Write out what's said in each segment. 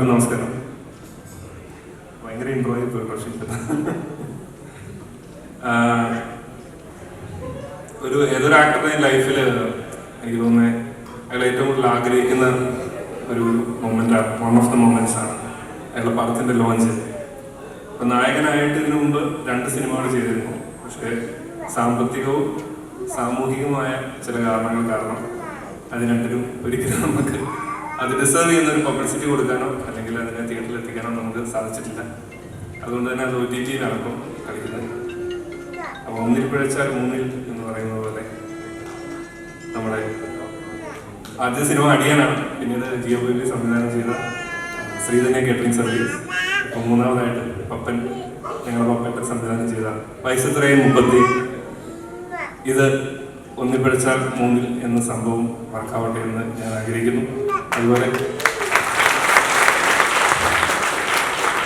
നമസ്കാരം. ഭയങ്കര ഇൻട്രോ ആയി പോയി പക്ഷേ. ഒരു ഏതൊരു ആക്ടറുടെയും ലൈഫിൽ എനിക്ക് തോന്നുന്നത് അയാൾ ഏറ്റവും കൂടുതൽ ആഗ്രഹിക്കുന്ന ഒരു moment one of the moments ആണ്. അയാളുടെ പടത്തിന്റെ ലോഞ്ച് ഇപ്പൊ നായകനായിട്ട് ഇതിനു മുമ്പ് രണ്ട് സിനിമകൾ ചെയ്തിരുന്നു. പക്ഷേ സാമ്പത്തികവും സാമൂഹികവുമായ ചില കാരണങ്ങൾ കാരണം അത് രണ്ടിനും ഒരിക്കലും നമുക്ക് അത് ഡിസേർവ് ചെയ്യുന്ന ഒരു പബ്ലിസിറ്റി കൊടുക്കാനോ അല്ലെങ്കിൽ അതിനെ തിയേറ്ററിൽ എത്തിക്കാനോ നമുക്ക് സാധിച്ചിട്ടില്ല. അതുകൊണ്ട് തന്നെ അത് ഒ ടി ടിയിലാണ് കളിക്കുന്നത്. അപ്പോൾ ഒന്നിൽ പിഴച്ചാൽ മൂന്നിൽ എന്ന് പറയുന്നത് പോലെ നമ്മുടെ ആദ്യ സിനിമ അടിയാനാണ്. പിന്നീട് ജിയോ ബേബി സംവിധാനം ചെയ്ത ശ്രീധന്യ കേറ്ററിംഗ് സർവീസ് ഇപ്പം മൂന്നാമതായിട്ട് പപ്പൻ ഞങ്ങളുടെ പപ്പന്റെ സംവിധാനം ചെയ്ത വയസ്സത്രയും മുപ്പത്തി. ഇത് ഒന്നിൽ പഠിച്ചാൽ മൂന്നിൽ എന്ന സംഭവം വർക്കാവട്ടെ എന്ന് ഞാൻ ആഗ്രഹിക്കുന്നു. അതുപോലെ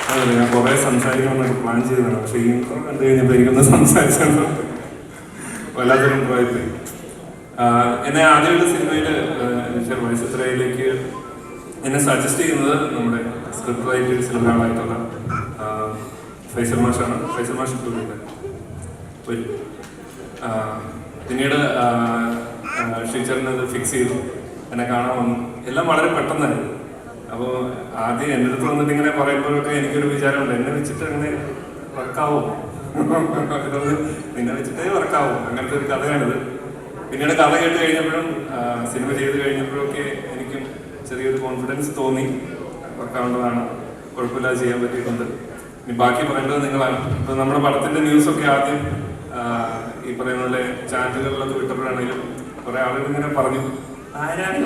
അതല്ല ഞാൻ കുറേ സംസാരിക്കണമെന്നൊക്കെ പ്ലാൻ ചെയ്തതാണ്. പക്ഷേ ഈ കണ്ടു കഴിഞ്ഞപ്പോൾ എനിക്കൊന്ന് സംസാരിച്ചത് വല്ലാത്തൊരു പോയപ്പോയി എന്നെ ആദ്യമായിട്ട് സിനിമയിൽ വയസ്സത്രയിലേക്ക് എന്നെ സജസ്റ്റ് ചെയ്യുന്നത് നമ്മുടെ സ്ക്രിപ്റ്റ് റൈറ്റേഴ്സിൽ ഒരാളായിട്ടുള്ള ആ, ഫൈസൽ മാഷാണ്. ഫൈസൽ മാഷ് ആ, പിന്നീട് ടീച്ചറിന് ഫിക്സ് ചെയ്തു. എന്നെ കാണാൻ വന്നു. എല്ലാം വളരെ പെട്ടെന്നായിരുന്നു. അപ്പോൾ ആദ്യം എന്റെ അടുത്ത് വന്നിട്ട് ഇങ്ങനെ പറയുമ്പോഴൊക്കെ എനിക്കൊരു വിചാരമുണ്ട്. എന്നെ വെച്ചിട്ട് അങ്ങനെ വർക്കാവോ നിന്നെ വെച്ചിട്ടേ വർക്കാവോ അങ്ങനത്തെ ഒരു കഥയാണിത്. പിന്നീട് കഥ കേട്ട് കഴിഞ്ഞപ്പോഴും സിനിമ ചെയ്ത് കഴിഞ്ഞപ്പോഴൊക്കെ എനിക്കും ചെറിയൊരു കോൺഫിഡൻസ് തോന്നി. വർക്കാവേണ്ടതാണ് കുഴപ്പമില്ലാതെ ചെയ്യാൻ പറ്റിയിട്ടുണ്ട്. ഇനി ബാക്കി പറയേണ്ടത് നിങ്ങളാണ്. ഇപ്പം നമ്മുടെ പടത്തിന്റെ ന്യൂസൊക്കെ ആദ്യം ഈ പറയുന്ന പോലെ ചാനലുകളിലൊക്കെ വിട്ടപ്പോഴാണെങ്കിലും കുറെ ആളുകൾ ഇങ്ങനെ പറഞ്ഞു ആരാണ്?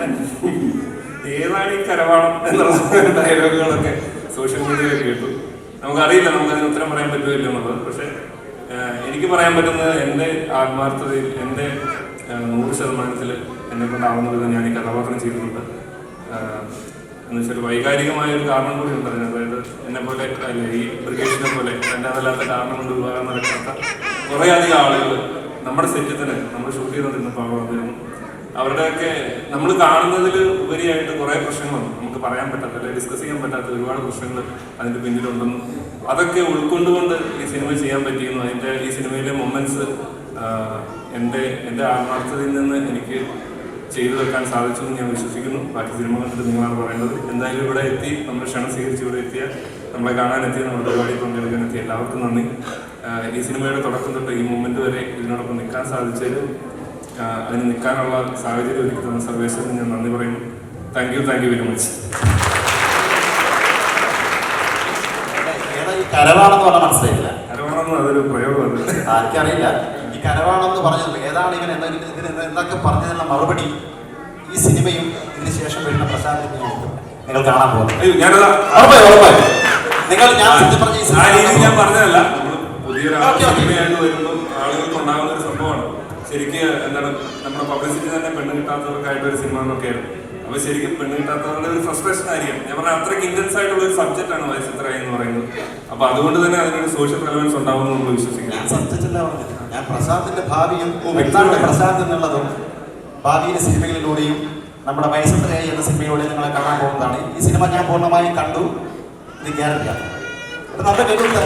ഏതാണ് ഈ കരവാളം? എന്നുള്ള ഡയലോഗുകളൊക്കെ സോഷ്യൽ മീഡിയയിൽ കേട്ടു. നമുക്കറിയില്ല നമുക്കതിന് ഉത്തരം പറയാൻ പറ്റുമല്ലോ എന്നുള്ളത്. പക്ഷെ എനിക്ക് പറയാൻ പറ്റുന്നത് എന്റെ ആത്മാർത്ഥതയിൽ എന്റെ നൂറ് ശതമാനത്തിൽ എന്നെ കൊണ്ടാവുന്ന വിധം ഞാൻ ഈ കഥാപാത്രം ചെയ്തിട്ടുണ്ട്. എന്നുവെച്ചാൽ എന്ന് വെച്ചാൽ വൈകാരികമായ ഒരു കാരണം കൂടി ഉണ്ട് അതിന് അതായത് എന്നെ പോലെ ഈ ബ്രിഗേഷിനെ പോലെ അതല്ലാത്ത കാരണം കൊണ്ട് വിവാഹം നടക്കാത്ത കുറേ അധികം ആളുകൾ നമ്മുടെ സെറ്റിൽ തന്നെ നമ്മൾ ഷൂട്ട് ചെയ്തുകൊണ്ടിരുന്നപ്പോൾ വന്നിരുന്നു അവരുടെയൊക്കെ നമ്മൾ കാണുന്നതിൽ ഉപരിയായിട്ട് കുറേ പ്രശ്നങ്ങളുണ്ട് നമുക്ക് പറയാൻ പറ്റാത്ത അല്ലെങ്കിൽ ഡിസ്കസ് ചെയ്യാൻ പറ്റാത്ത ഒരുപാട് പ്രശ്നങ്ങൾ അതിന്റെ പിന്നിലുണ്ടെന്നും അതൊക്കെ ഉൾക്കൊണ്ടുകൊണ്ട് ഈ സിനിമ ചെയ്യാൻ പറ്റിയെന്നും അതിന്റെ ഈ സിനിമയിലെ മൊമെന്റ്സ് എന്റെ എന്റെ ആത്മാർത്ഥതയിൽ നിന്ന് എനിക്ക് ചെയ്തു വെക്കാൻ സാധിച്ചു എന്ന് ഞാൻ വിശ്വസിക്കുന്നു. ബാക്കി സിനിമ കണ്ടിട്ട് നിങ്ങളാണ് പറയേണ്ടത്. എന്തായാലും ഇവിടെ എത്തി നമ്മുടെ ക്ഷണം സ്വീകരിച്ച് ഇവിടെ എത്തിയ നമ്മളെ കാണാനെത്തിയ നമ്മുടെ പരിപാടി പങ്കെടുക്കാൻ എത്തിയ എല്ലാവർക്കും നന്ദി. ഈ സിനിമയുടെ തുടക്കം തൊട്ട് ഈ മൊമെന്റ് വരെ ഇതിനോടൊപ്പം നിൽക്കാൻ സാധിച്ചാലും അതിന് നിൽക്കാനുള്ള സാഹചര്യം ഒരുക്കി തന്ന സർവേശ്വരന് ഞാൻ നന്ദി പറയുന്നു. Thank you thank you very much കരവാണെന്ന് പറഞ്ഞാൽ മനസ്സിലായില്ല. കരവാണെന്ന് അതൊരു പ്രയോഗമാണ് ആർക്കറിയില്ല. കരവാണെന്ന് പറഞ്ഞത് ഏതാണ് ഇവൻ എന്ന ഇതിന് എന്തൊക്കെ പറഞ്ഞതിനുള്ള മറുപടി ഈ സിനിമയും ഇതിന് ശേഷം വരുന്ന പ്രസാദിനെ നിങ്ങൾ കാണാൻ പോകുന്നത്. അയ്യോ ഞാനതാ ഉറപ്പായും ഉറപ്പായും. നിങ്ങൾ ഞാൻ സത്യം പറഞ്ഞ ഈ രീതി ഞാൻ സിനിമ പറഞ്ഞതല്ല പുതിയൊരു. സിനിമയായിട്ട് വരുമ്പോൾ ആളുകൾക്ക് ഉണ്ടാകുന്ന ഒരു സംഭവമാണ്. ശരിക്കും എന്താണ് നമ്മുടെ പബ്ലിസിറ്റി തന്നെ പെണ്ണ് കിട്ടാത്തവർക്കായിട്ട് ഒരു സിനിമ എന്നൊക്കെയായിരുന്നു. അപ്പൊ ശരിക്കും പെണ്ണ് കിട്ടാത്തവരുടെ ഒരു ഫ്രസ്ട്രേഷൻ ആയിരിക്കും. ഞാൻ പറഞ്ഞ അത്രയ്ക്ക് ഇന്റൻസ് ആയിട്ടുള്ള ഒരു സബ്ജക്റ്റ് ആണ് വയസ്സിത്ര എന്ന് പറയുന്നത്. അപ്പൊ അതുകൊണ്ട് തന്നെ അതിനൊരു സോഷ്യൽ റെലവൻസ് ഉണ്ടാവുമെന്ന് നമ്മൾ ഞാൻ വിശ്വസിക്കുന്നു പറഞ്ഞത്? ഞാൻ ഭാവിയും എന്നുള്ളതും ഭാവിയിലെ സിനിമകളിലൂടെയും നമ്മുടെ വയസ്സത്രയായി എന്ന സിനിമയിലൂടെ നിങ്ങളെ കാണാൻ പോകുന്നതാണ്. ഈ സിനിമ ഞാൻ പൂർണമായും കണ്ടു. ഇത് ഗ്യാരണ്ടിയാണ് അപ്പൊ നമ്മുടെ കയ്യിലുള്ള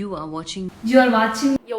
You are watching You are watching